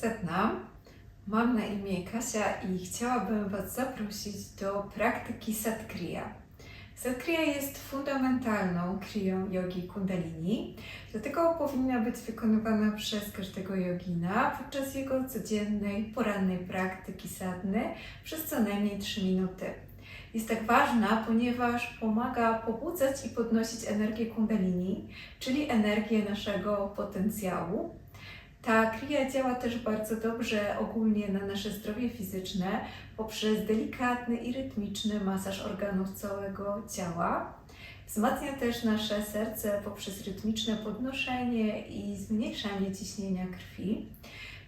Setnam. Mam na imię Kasia i chciałabym Was zaprosić do praktyki Satkriya. Satkriya jest fundamentalną kriyą jogi kundalini, dlatego powinna być wykonywana przez każdego jogina podczas jego codziennej, porannej praktyki sadny przez co najmniej 3 minuty. Jest tak ważna, ponieważ pomaga pobudzać i podnosić energię kundalini, czyli energię naszego potencjału, ta kriya działa też bardzo dobrze ogólnie na nasze zdrowie fizyczne poprzez delikatny i rytmiczny masaż organów całego ciała. Wzmacnia też nasze serce poprzez rytmiczne podnoszenie i zmniejszanie ciśnienia krwi.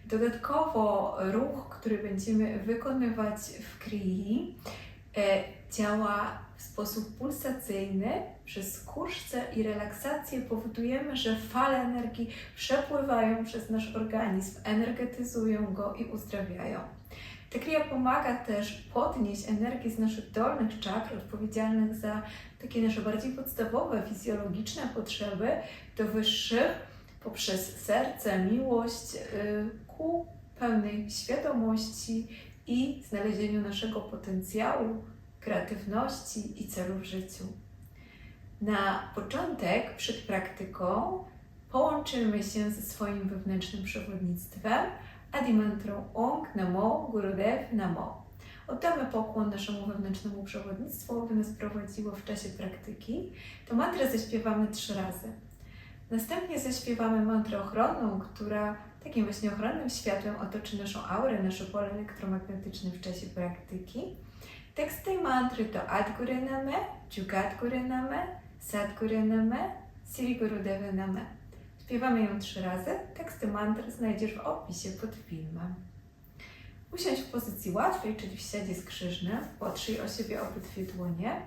Dodatkowo ruch, który będziemy wykonywać w krii, działa w sposób pulsacyjny. Przez kurczce i relaksację powodujemy, że fale energii przepływają przez nasz organizm, energetyzują go i uzdrawiają. Ta pomaga też podnieść energię z naszych dolnych czakr, odpowiedzialnych za takie nasze bardziej podstawowe, fizjologiczne potrzeby, do wyższych poprzez serce, miłość yy, ku pełnej świadomości i znalezieniu naszego potencjału, kreatywności i celu w życiu. Na początek, przed praktyką, połączymy się ze swoim wewnętrznym przewodnictwem Adimantrą Ong Namo Gurudev Namo. Oddamy pokłon naszemu wewnętrznemu przewodnictwu, aby nas prowadziło w czasie praktyki. To mantrę zaśpiewamy trzy razy. Następnie zaśpiewamy mantrę ochronną, która takim właśnie ochronnym światłem otoczy naszą aurę, nasze pole elektromagnetyczne w czasie praktyki. Tekst tej mantry to Adgure Name, Jugadgure Name, Sadgure Name, Sri Gurudeva Name. Śpiewamy ją trzy razy. Teksty mantr znajdziesz w opisie pod filmem. Usiądź w pozycji łatwej, czyli w siadzie skrzyżnym. Potrzyj o siebie obydwie dłonie.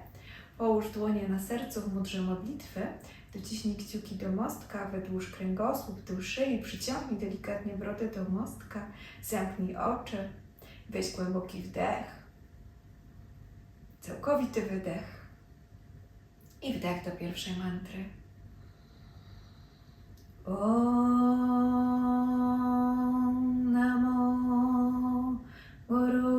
Połóż dłonie na sercu w mudrze modlitwy. Dociśnij kciuki do mostka, wydłuż kręgosłup, tył szyi, przyciągnij delikatnie brodę do mostka, zamknij oczy, weź głęboki wdech, całkowity wydech i wdech do pierwszej mantry. Om Namo Gurudev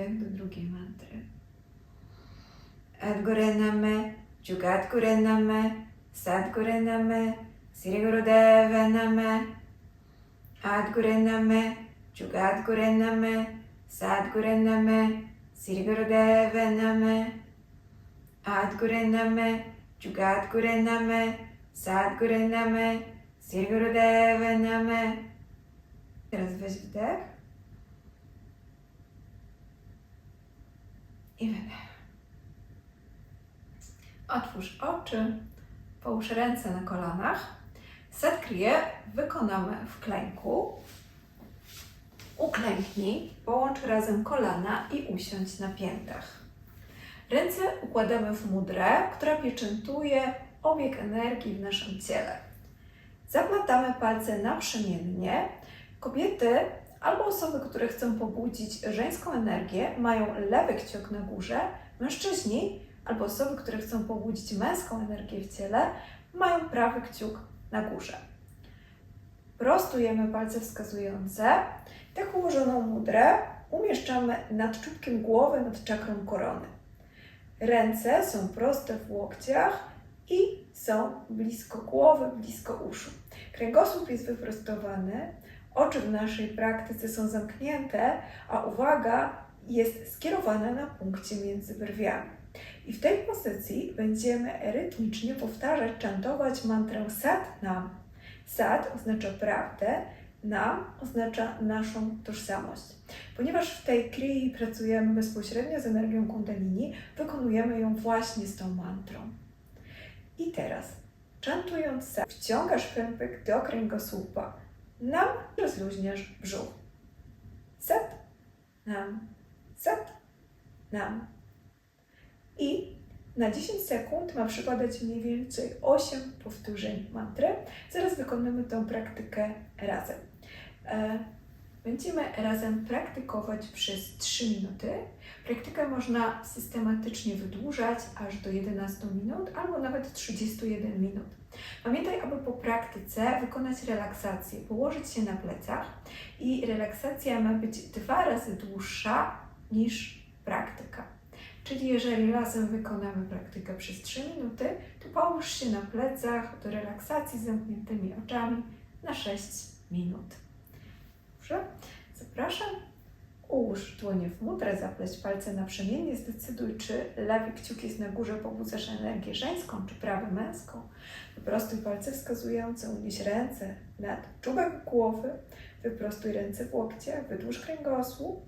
вървим до други мантра. Адгоре наме, Чукаткоре наме, Садкоре наме, Сиригородеве наме, Адгоре наме, Чукаткоре наме, Садкоре наме, Сиригородеве наме, Адгоре наме, Чукаткоре наме, Садкоре наме, Сиригородеве наме. Развеждах i wydech. Otwórz oczy, połóż ręce na kolanach. Satkriję wykonamy w klęku. Uklęknij, połącz razem kolana i usiądź na piętach. Ręce układamy w mudrę, która pieczętuje obieg energii w naszym ciele. Zaplatamy palce naprzemiennie. Kobiety albo osoby, które chcą pobudzić żeńską energię, mają lewy kciuk na górze. Mężczyźni albo osoby, które chcą pobudzić męską energię w ciele, mają prawy kciuk na górze. Prostujemy palce wskazujące. Tak ułożoną mudrę umieszczamy nad czubkiem głowy, nad czakrą korony. Ręce są proste w łokciach i są blisko głowy, blisko uszu. Kręgosłup jest wyprostowany, oczy w naszej praktyce są zamknięte, a uwaga jest skierowana na punkcie między brwiami. I w tej pozycji będziemy rytmicznie powtarzać, czantować mantrę Sat Nam. Sat oznacza prawdę, Nam oznacza naszą tożsamość. Ponieważ w tej krii pracujemy bezpośrednio z energią kundalini, wykonujemy ją właśnie z tą mantrą. I teraz Chantując sa, wciągasz pępek do kręgosłupa. Nam rozluźniasz brzuch. Sat, nam, sat, nam. I na 10 sekund ma przypadać mniej więcej 8 powtórzeń mantry. Zaraz wykonamy tę praktykę razem. Będziemy razem praktykować przez 3 minuty. Praktykę można systematycznie wydłużać aż do 11 minut albo nawet 31 minut. Pamiętaj, aby po praktyce wykonać relaksację, położyć się na plecach i relaksacja ma być dwa razy dłuższa niż praktyka. Czyli jeżeli razem wykonamy praktykę przez 3 minuty, to połóż się na plecach do relaksacji z zamkniętymi oczami na 6 minut. Dobrze? Zapraszam. Ułóż dłonie w mudrę, zapleć palce naprzemiennie. Zdecyduj, czy lewy kciuk jest na górze, pobudzasz energię żeńską, czy prawy męską. Wyprostuj palce wskazujące, unieś ręce nad czubek głowy. Wyprostuj ręce w łokciach, wydłuż kręgosłup.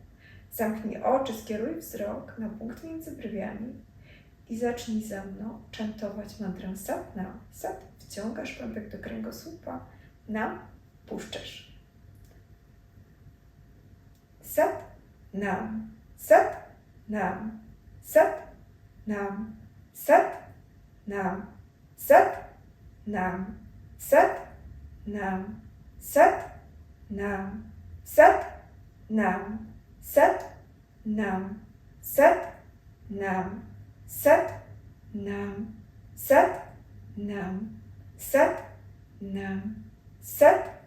Zamknij oczy, skieruj wzrok na punkt między brwiami i zacznij za mną czantować mantrę sat nam. Sat, wciągasz pępek do kręgosłupa, nam puszczasz. Sat, nam, sat, nam, sat, nam, sat, nam, sat, nam, sat, nam, sat, nam, sat, nam, sat, nam, sat, nam, sat, nam, sat, nam, sat, nam, sat,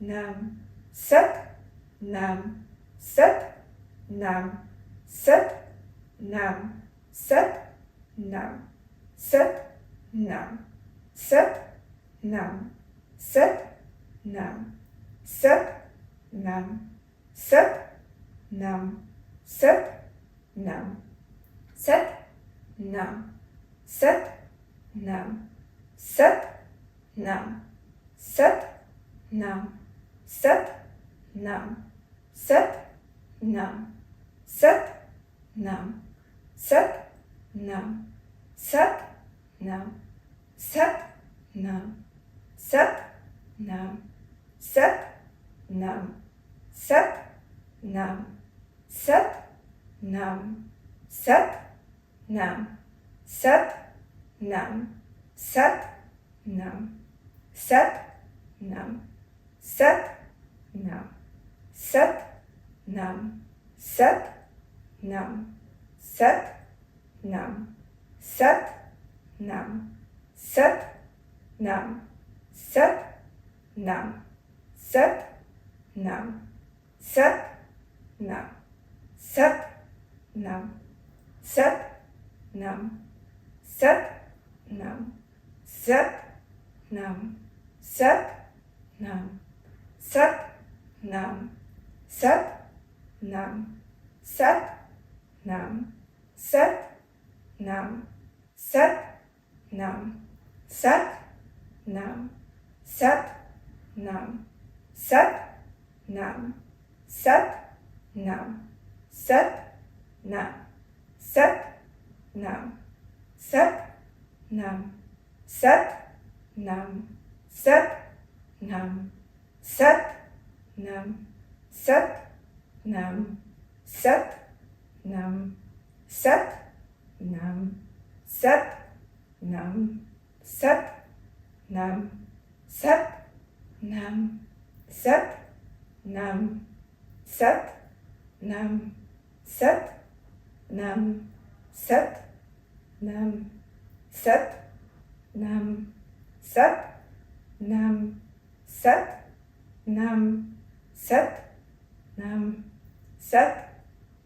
nam, sat, nam, sat, nam, sat, nam, sat, nam, sat, nam, sat, nam, sat, nam, sat, nam, sat, nam, sat, nam, sat, nam, sat, nam, sat, nam, sat, nam, sat, nam, sat, nam, sat, nam, sat, nam, sat, nam, sat, nam, sat, nam, sat, nam, sat, nam, sat, nam, sat, nam, sat, nam, sat, nam, sat, nam, sat, nam, sat, nam, sat, nam, sat, nam, sat, nam, sat, nam, sat, nam, sat, nam, sat, nam, sat, nam, sat, nam, sat, nam, sat, nam, sat, nam, sat, nam, sat, nam, sat, nam, sat, nam, sat, nam, sat, nam, sat, nam, sat, nam, sat, nam, sat, nam, sat, nam, sat, nam, sat, nam, sat, nam, sat, nam, sat, nam, sat, nam, sat, nam, sat, nam, sat, nam, sat, nam, sat, nam, sat, nam, sat, nam, sat, nam, sat, nam, sat, nam, sat, nam, sat, nam, sat,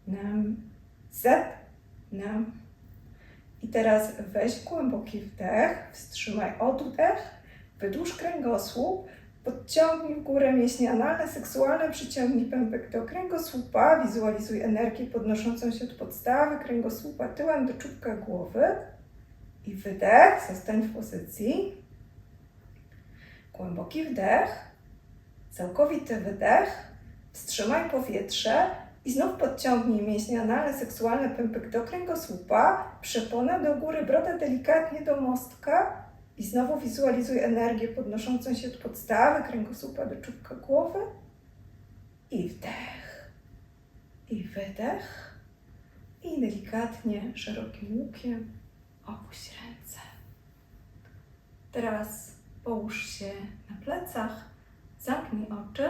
nam, sat, nam. I teraz weź głęboki wdech, wstrzymaj oddech, wydłuż kręgosłup, podciągnij w górę mięśnie analne, seksualne, przyciągnij pępek do kręgosłupa, wizualizuj energię podnoszącą się od podstawy kręgosłupa tyłem do czubka głowy i wydech, zostań w pozycji. Głęboki wdech, całkowity wydech, wstrzymaj powietrze i znów podciągnij mięśnie analne, seksualne, pępek do kręgosłupa, przepona do góry, broda delikatnie do mostka I znowu wizualizuj energię podnoszącą się od podstawy kręgosłupa do czubka głowy. I wdech. I wydech. I delikatnie, szerokim łukiem opuść ręce. Teraz połóż się na plecach, zamknij oczy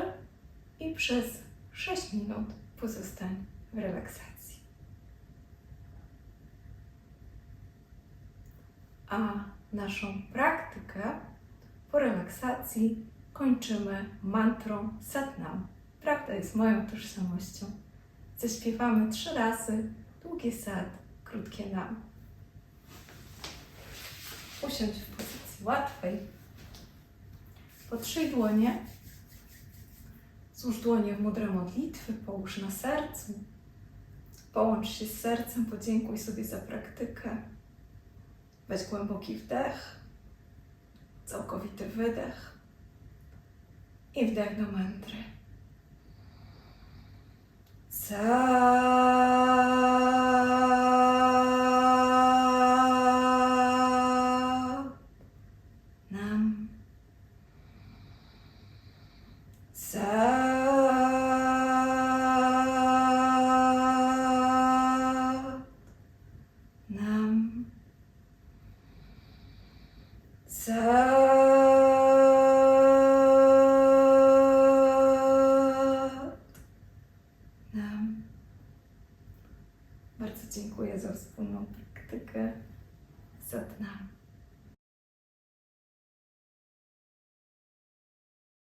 i przez 6 minut pozostań w relaksacji. A naszą praktykę po relaksacji kończymy mantrą Satnam. Prawda jest moją tożsamością. Zaśpiewamy trzy razy długie sat, krótkie nam. Usiądź w pozycji łatwej. Potrzyj dłonie. Złóż dłonie w mudrę modlitwy, połóż na sercu. Połącz się z sercem, podziękuj sobie za praktykę. Weź głęboki wdech, całkowity wydech i wdech do mantry. Sa nam Sat